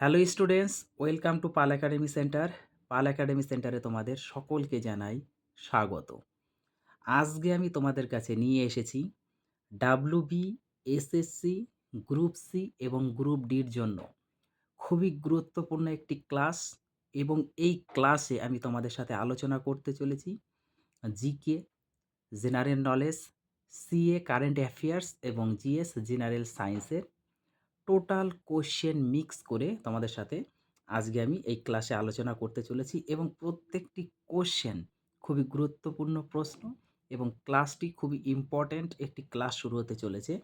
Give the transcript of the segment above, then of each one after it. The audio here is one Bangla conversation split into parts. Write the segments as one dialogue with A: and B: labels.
A: Hello students, welcome to Pal academy centre. Pal academy সেন্টারে তোমাদের সকলকে জানাই স্বাগত। আজকে আমি তোমাদের কাছে নিয়ে এসেছি W B SSC group C এবং গ্রুপ ডির জন্য। খুবই গুরুত্বপূর্ণ একটি ক্লাস এবং এই ক্লাসে আমি তোমাদের সাথে আলোচনা করতে চলেছি। GK, general knowledge, CA, current affairs এবং জিএস, জেনারেল সায়েন্সের টোটাল কোশ্চেন মিক্স করে তোমাদের সাথে আজকে আমি এই ক্লাসে আলোচনা করতে চলেছি এবং প্রত্যেকটি কোশ্চেন খুবই গুরুত্বপূর্ণ প্রশ্ন এবং ক্লাসটি খুবই ইম্পর্ট্যান্ট একটি ক্লাস শুরু হতে চলেছে।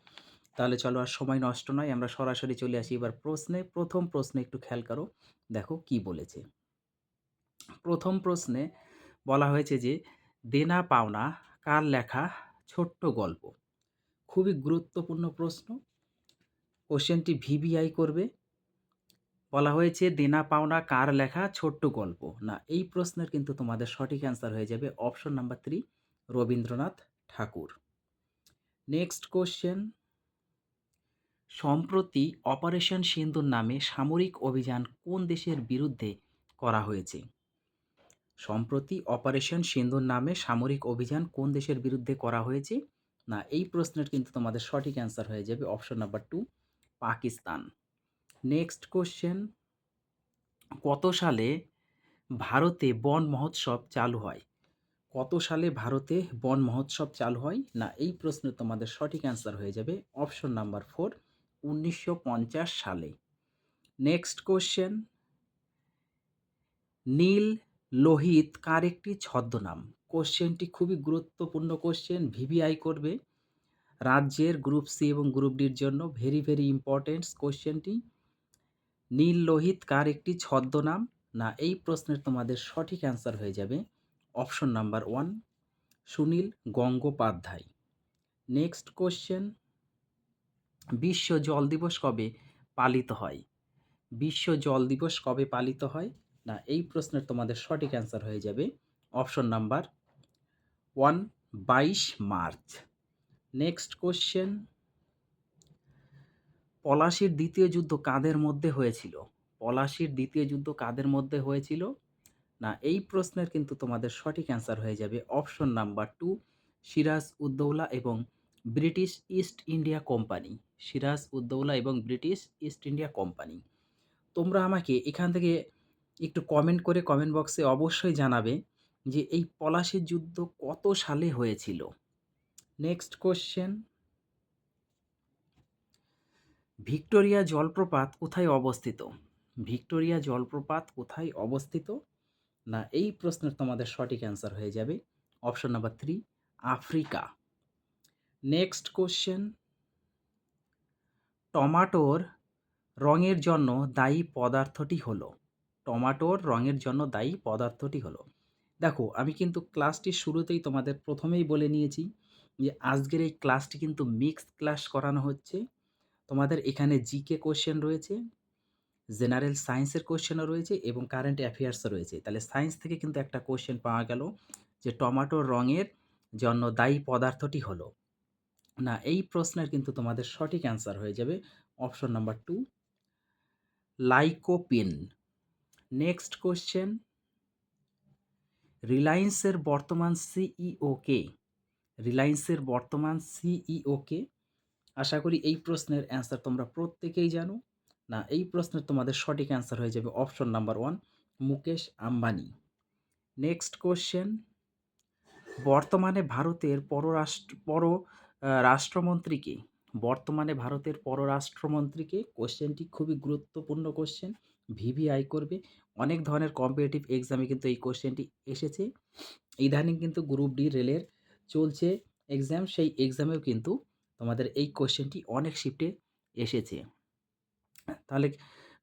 A: তাহলে চলো আর সময় নষ্ট নয়, আমরা সরাসরি চলে আসি এবার প্রশ্নে। প্রথম প্রশ্নে একটু খেয়াল করো, দেখো কি বলেছে। প্রথম প্রশ্নে বলা হয়েছে যে, দেনা পাওনা, কার লেখা? ছোট্ট গল্প। খুবই গুরুত্বপূর্ণ প্রশ্ন। কোশ্চেনটি ভিভিআই করবে। বলা হয়েছে, দেনা পাওনা কার লেখা? ছোট্ট গল্প। না, এই প্রশ্নের কিন্তু তোমাদের সঠিক অ্যান্সার হয়ে যাবে option number three Rabindranath Thakur. Next question সম্প্রতি অপারেশন সিন্দুর নামে সামরিক অভিযান কোন দেশের বিরুদ্ধে করা হয়েছে? সম্প্রতি অপারেশন সিন্দুর নামে সামরিক অভিযান কোন দেশের বিরুদ্ধে করা হয়েছে? না, এই প্রশ্নের কিন্তু তোমাদের সঠিক অ্যান্সার হয়ে যাবে option number two Pakistan. Next question কত সালে ভারতে বন মহোৎসব চালু হয়? কত সালে ভারতে বন মহোৎসব চালু হয়? না, এই প্রশ্নের তোমাদের সঠিক অ্যান্সার হয়ে যাবে অপশন নাম্বার ফোর উনিশশো পঞ্চাশ সালে। নেক্সট কোশ্চেন নীল লোহিত কার একটি ছদ্মনাম? কোশ্চেনটি খুবই গুরুত্বপূর্ণ কোশ্চেন ভিভিআই করবে। রাজ্যের গ্রুপ সি এবং গ্রুপ ডির জন্য ভেরি ভেরি ইম্পর্টেন্ট কোশ্চেনটি নীল লোহিত কার একটি ছদ্মনাম? না, এই প্রশ্নের তোমাদের সঠিক অ্যান্সার হয়ে যাবে option number one Sunil Gangopadhyay. Next question বিশ্ব জল দিবস কবে পালিত হয়? বিশ্ব জল দিবস কবে পালিত হয়? না, এই প্রশ্নের তোমাদের সঠিক অ্যান্সার হয়ে যাবে অপশন নাম্বার ওয়ান বাইশ মার্চ। নেক্সট কোশ্চেন পলাশির দ্বিতীয় যুদ্ধ কাদের মধ্যে হয়েছিল? পলাশির দ্বিতীয় যুদ্ধ কাদের মধ্যে হয়েছিল? না, এই প্রশ্নের কিন্তু তোমাদের সঠিক অ্যান্সার হয়ে যাবে option number two Siraj Uddaula এবং British East India Company. Siraj Uddaula এবং ব্রিটিশ ইস্ট ইন্ডিয়া কোম্পানি। তোমরা আমাকে এখান থেকে একটু কমেন্ট করে কমেন্ট বক্সে অবশ্যই জানাবে যে এই পলাশির যুদ্ধ কত সালে হয়েছিল? নেক্সট কোশ্চেন ভিক্টোরিয়া জলপ্রপাত কোথায় অবস্থিত? ভিক্টোরিয়া জলপ্রপাত কোথায় অবস্থিত? না, এই প্রশ্নের তোমাদের সঠিক অ্যান্সার হয়ে যাবে। Option number three Africa. Next question টমাটোর রঙের জন্য দায়ী পদার্থটি হলো। টমাটোর রঙের জন্য দায়ী পদার্থটি হলো। দেখো, আমি কিন্তু ক্লাসটির শুরুতেই তোমাদের প্রথমেই বলে নিয়েছি। যে আজকের এই ক্লাসটি কিন্তু মিক্স ক্লাস করানো হচ্ছে। তোমাদের এখানে জিকে কোশ্চেন রয়েছে জেনারেল সায়েন্সের কোশ্চেনও রয়েছে এবং কারেন্ট অ্যাফেয়ার্সও রয়েছে। তাহলে সায়েন্স থেকে কিন্তু একটা কোশ্চেন পাওয়া গেল যে টমাটোর রঙের জন্য দায়ী পদার্থটি হলো। না, এই প্রশ্নের কিন্তু তোমাদের সঠিক অ্যান্সার হয়ে যাবে option number two lycopene next question রিলায়েন্সের বর্তমান সিইও কে রিলায়েন্সের বর্তমান সিইও কে? আশা করি এই প্রশ্নের অ্যান্সার তোমরা প্রত্যেকেই জানো। না, এই প্রশ্নের তোমাদের সঠিক অ্যান্সার হয়ে যাবে option number one Mukesh Ambani. Next question বর্তমানে ভারতের পররাষ্ট্র, পর রাষ্ট্রমন্ত্রীকে বর্তমানে ভারতের পররাষ্ট্রমন্ত্রীকে কোশ্চেনটি খুবই গুরুত্বপূর্ণ কোশ্চেন ভিভিআই করবে। অনেক ধরনের কম্পিটিটিভ এক্সামে কিন্তু এই কোশ্চেনটি এসেছে। ইদানিং কিন্তু গ্রুপ ডি রেলের চলছে এক্সাম সেই এক্সামেও কিন্তু তোমাদের এই কোশ্চেনটি অনেক শিফটে এসেছে। তাহলে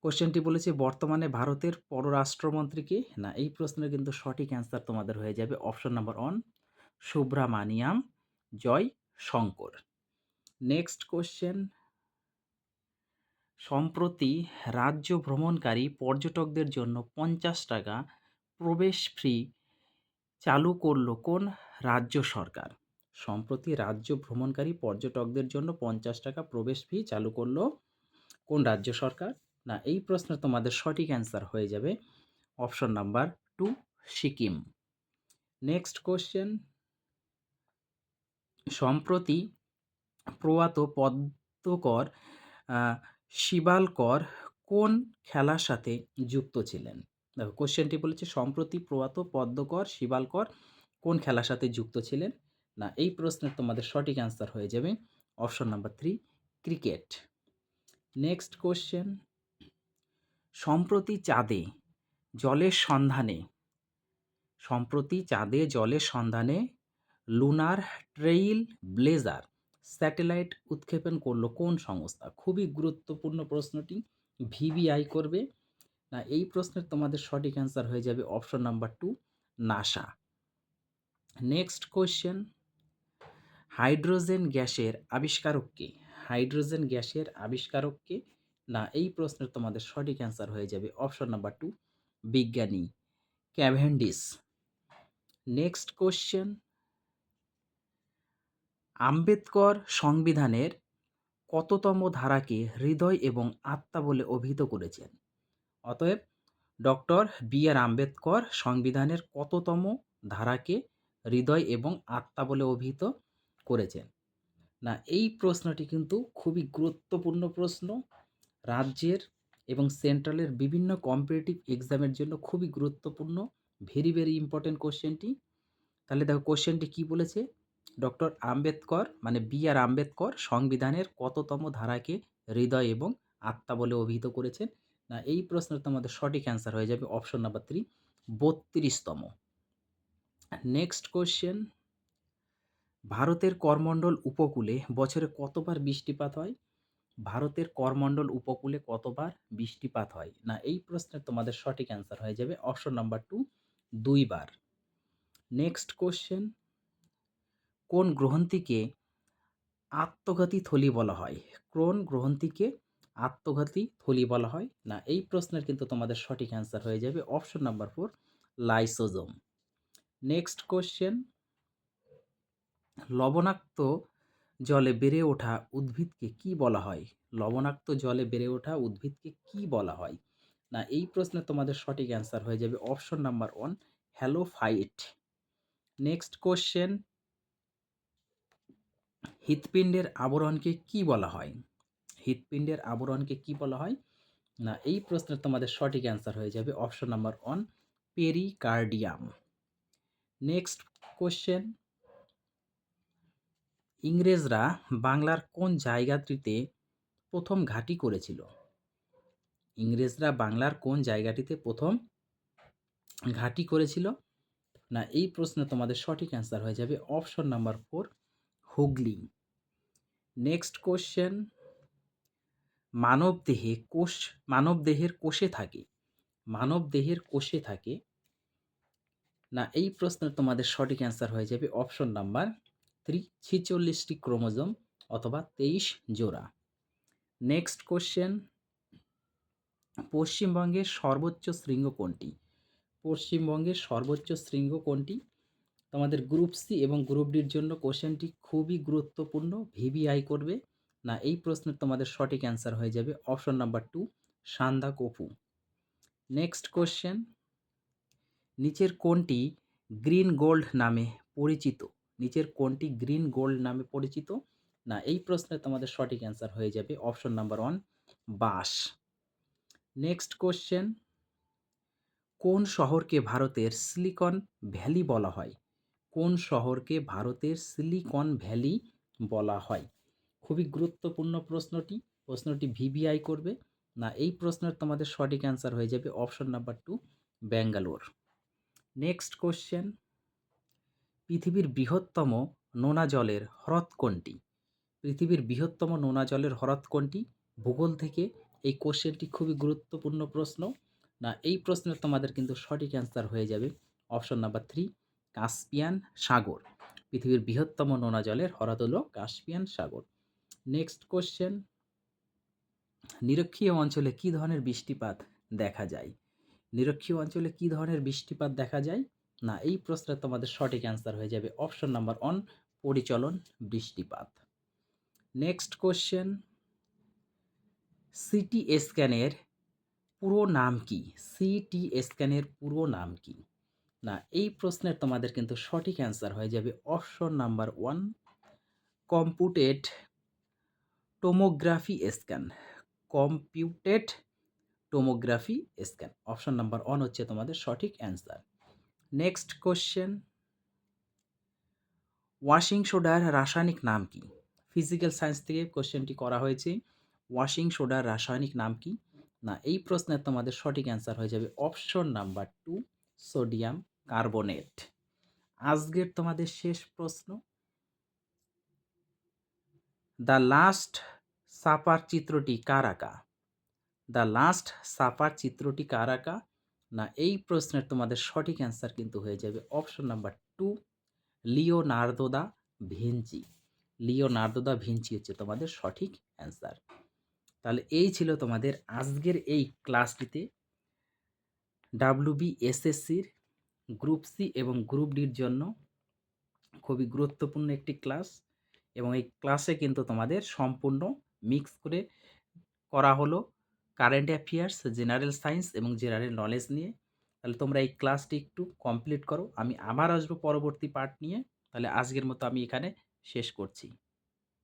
A: কোশ্চেনটি বলেছে, বর্তমানে ভারতের পররাষ্ট্রমন্ত্রীকে? না, এই প্রশ্নের কিন্তু সঠিক অ্যান্সার তোমাদের হয়ে যাবে option number one Subrahmanyam Jaishankar. Next question সম্প্রতি রাজ্য ভ্রমণকারী পর্যটকদের জন্য পঞ্চাশ টাকা প্রবেশ ফ্রি চালু করল কোন রাজ্য সরকার। সম্প্রতি রাজ্য ভ্রমণকারী পর্যটকদের জন্য পঞ্চাশ টাকা প্রবেশ ফি চালু করল কোন রাজ্য সরকার? না, এই প্রশ্নের তোমাদের সঠিক অ্যান্সার হয়ে যাবে। Option number two Sikkim. Next question সম্প্রতি প্রয়াত পদ্মকর শিবালকর কোন খেলার সাথে যুক্ত ছিলেন? দেখো কোশ্চেনটি বলেছে, সম্প্রতি প্রয়াত পদ্মকর, শিবালকর কোন খেলার সাথে যুক্ত ছিলেন? না, এই প্রশ্নের তোমাদের সঠিক অ্যান্সার হয়ে যাবে option number three cricket next question সম্প্রতি চাঁদে জলের সন্ধানে, সম্প্রতি চাঁদে জলের সন্ধানে লুনার ট্রেইল ব্লেজার স্যাটেলাইট উৎক্ষেপণ করল কোন সংস্থা? খুবই গুরুত্বপূর্ণ প্রশ্নটি ভিবিআই করবে। না, এই প্রশ্নের তোমাদের সঠিক অ্যান্সার হয়ে যাবে option number two NASA next question hydrogen গ্যাসের আবিষ্কারককে হাইড্রোজেন গ্যাসের আবিষ্কারককে না, এই প্রশ্নের তোমাদের সঠিক অ্যান্সার হয়ে যাবে অপশন নাম্বার টু বিজ্ঞানী ক্যাভেন্ডিস। নেক্সট কোশ্চেন আম্বেদকর সংবিধানের কততম ধারাকে হৃদয় এবং আত্মা বলে অভিহিত করেছেন? অতএব ডক্টর বি আর আম্বেদকর সংবিধানের কততম ধারাকে হৃদয় এবং আত্মা বলে অভিহিত করেছেন। না, এই প্রশ্নটি কিন্তু খুবই গুরুত্বপূর্ণ প্রশ্ন। রাজ্যের এবং সেন্ট্রালের বিভিন্ন কম্পিটিটিভ এক্সামের জন্য খুবই গুরুত্বপূর্ণ ভেরি ভেরি ইম্পর্টেন্ট কোশ্চেনটি তাহলে দেখো কোশ্চেনটি কি বলেছে? ডক্টর আম্বেদকর মানে বি আর আম্বেদকর সংবিধানের কততম ধারাকে হৃদয় এবং আত্মা বলে অভিহিত করেছেন? না, এই প্রশ্নের তোমাদের সঠিক অ্যান্সার হয়ে যাবে অপশন নাম্বার থ্রি বত্রিশতম। নেক্সট কোশ্চেন ভারতের করমণ্ডল উপকূলে বছরে কতবার বৃষ্টিপাত হয়? ভারতের করমণ্ডল উপকূলে কতবার বৃষ্টিপাত হয়? না, এই প্রশ্নের তোমাদের সঠিক অ্যান্সার হয়ে যাবে অপশন নাম্বার টু দুইবার। নেক্সট কোশ্চেন কোন গ্রন্থিকে আত্মঘাতী থলি বলা হয়? কোন গ্রন্থিকে আত্মঘাতী থলি বলা হয়? না, এই প্রশ্নের কিন্তু তোমাদের সঠিক অ্যান্সার হয়ে যাবে option number four lysosome next question লবণাক্ত জলে বেড়ে ওঠা উদ্ভিদকে কি বলা হয়? লবণাক্ত জলে বেড়ে ওঠা উদ্ভিদকে কি বলা হয়? না, এই প্রশ্নে তোমাদের সঠিক অ্যান্সার হয়ে যাবে option number one halophyte. Next question হৃৎপিণ্ডের আবরণকে কি বলা হয়? হৃৎপিণ্ডের আবরণকে কি বলা হয়? না, এই প্রশ্নের তোমাদের সঠিক অ্যান্সার হয়ে যাবে option number one pericardium next question ইংরেজরা বাংলার কোন জায়গাটিতে প্রথম ঘাঁটি করেছিল? ইংরেজরা বাংলার কোন জায়গাটিতে প্রথম ঘাঁটি করেছিল? না, এই প্রশ্নে তোমাদের সঠিক অ্যান্সার হয়ে যাবে option number four Hooghly. Next question মানব দেহে কোষ মানব দেহের কোষে থাকে। মানব দেহের কোষে থাকে না, এই প্রশ্নের তোমাদের সঠিক অ্যান্সার হয়ে যাবে অপশন নাম্বার থ্রি ছিচল্লিশটি ক্রোমোজোম অথবা তেইশ জোড়া। নেক্সট কোশ্চেন পশ্চিমবঙ্গের সর্বোচ্চ শৃঙ্গ কোনটি? পশ্চিমবঙ্গের সর্বোচ্চ শৃঙ্গ কোনটি? তোমাদের গ্রুপ সি এবং গ্রুপ ডির জন্য কোশ্চেনটি খুবই গুরুত্বপূর্ণ ভিভিআই করবে। না, এই প্রশ্নের তোমাদের সঠিক অ্যান্সার হয়ে যাবে option number two Sandakphu next question নিচের কোনটি গ্রিন গোল্ড নামে পরিচিত। নিচের কোনটি গ্রিন গোল্ড নামে পরিচিত। না, এই প্রশ্নের তোমাদের সঠিক অ্যান্সার হয়ে যাবে অপশন নাম্বার ওয়ান বাস নেক্সট কোশ্চেন, কোন শহরকে ভারতের সিলিকন ভ্যালি বলা হয়? কোন শহরকে ভারতের সিলিকন ভ্যালি বলা হয়? খুবই গুরুত্বপূর্ণ প্রশ্নটি প্রশ্নটি ভিভিআই করবে। না, এই প্রশ্নের তোমাদের সঠিক অ্যান্সার হয়ে যাবে option number two, Bangalore. Next question পৃথিবীর বৃহত্তম নোনা জলের হ্রদ কোনটি? পৃথিবীর বৃহত্তম নোনা জলের হ্রদ কোনটি? ভূগোল থেকে এই কোশ্চেনটি খুবই গুরুত্বপূর্ণ প্রশ্ন। না, এই প্রশ্নের তোমাদের কিন্তু সঠিক অ্যান্সার হয়ে যাবে। অপশন নাম্বার থ্রি কাস্পিয়ান সাগর। পৃথিবীর বৃহত্তম নোনা জলের হ্রদ হল কাস্পিয়ান সাগর। নেক্সট কোশ্চেন নিরক্ষীয় অঞ্চলে কী ধরনের বৃষ্টিপাত দেখা যায়? নিরক্ষীয় অঞ্চলে কী ধরনের বৃষ্টিপাত দেখা যায়? না, এই প্রশ্নের তোমাদের সঠিক অ্যান্সার হয়ে যাবে অপশন নাম্বার ওয়ান পরিচলন বৃষ্টিপাত। নেক্সট কোশ্চেন সিটি স্ক্যানের পুরো নাম কি? সিটি স্ক্যানের পুরো নাম কি? না, এই প্রশ্নের তোমাদের কিন্তু সঠিক অ্যান্সার হয়ে যাবে option number one computed tomography scan computed tomography scan option number one হচ্ছে তোমাদের সঠিক অ্যান্সার নেক্সট কোশ্চেন ওয়াশিং সোডার রাসায়নিক নাম কি? ফিজিক্যাল সায়েন্স থেকে কোশ্চেনটি করা হয়েছে। ওয়াশিং সোডার রাসায়নিক নাম কি? না, এই প্রশ্নের তোমাদের সঠিক অ্যান্সার হয়ে যাবে option number two sodium carbonate আজকের তোমাদের শেষ প্রশ্ন। দ্য লাস্ট সাপার চিত্রটি কার আঁকা? দ্য লাস্ট সাপার চিত্রটি কার আঁকা? না, এই প্রশ্নের তোমাদের সঠিক অ্যান্সার কিন্তু হয়ে যাবে option number two, Leonardo da Vinci. Leonardo da Vinci হচ্ছে তোমাদের সঠিক অ্যান্সার। তাহলে এই ছিল তোমাদের আজকের এই ক্লাসটিতে ডাব্লিউবি এসএসসির গ্রুপ সি এবং গ্রুপ ডির জন্য খুবই গুরুত্বপূর্ণ একটি ক্লাস এবং এই ক্লাসে কিন্তু তোমাদের সম্পূর্ণ মিক্স করে করা হলো। কারেন্ট অ্যাফেয়ার্স জেনারেল সায়েন্স এবং জেনারেল নলেজ নিয়ে, তাহলে তোমরা এই ক্লাসটি একটু কমপ্লিট করো। আমি আবার আসব পরবর্তী পার্ট নিয়ে। তাহলে আজকের মতো আমি এখানে শেষ করছি।